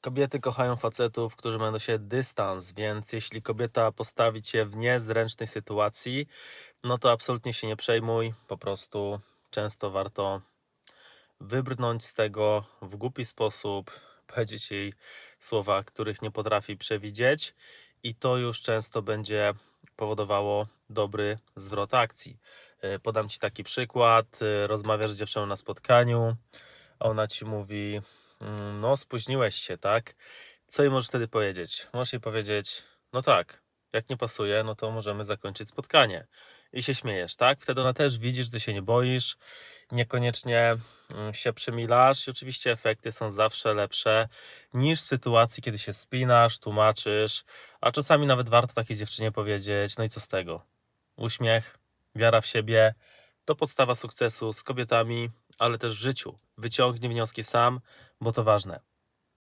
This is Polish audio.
Kobiety kochają facetów, którzy mają do siebie dystans, więc jeśli kobieta postawi cię w niezręcznej sytuacji, no to absolutnie się nie przejmuj. Po prostu często warto wybrnąć z tego w głupi sposób, powiedzieć jej słowa, których nie potrafi przewidzieć, i to już często będzie powodowało dobry zwrot akcji. E, Podam ci taki przykład. E, Rozmawiasz z dziewczyną na spotkaniu, ona ci mówi: "Mm, No, spóźniłeś się, tak? Co jej możesz wtedy powiedzieć? Możesz jej powiedzieć: No tak, jak nie pasuje, no to możemy zakończyć spotkanie. I się śmiejesz, tak? Wtedy ona też widzi, że ty się nie boisz, niekoniecznie mm, się przymilasz i oczywiście efekty są zawsze lepsze niż w sytuacji, kiedy się spinasz, tłumaczysz, a czasami nawet warto takiej dziewczynie powiedzieć, no i co z tego? Uśmiech, wiara w siebie to podstawa sukcesu z kobietami, ale też w życiu. Wyciągnij wnioski sam, bo to ważne.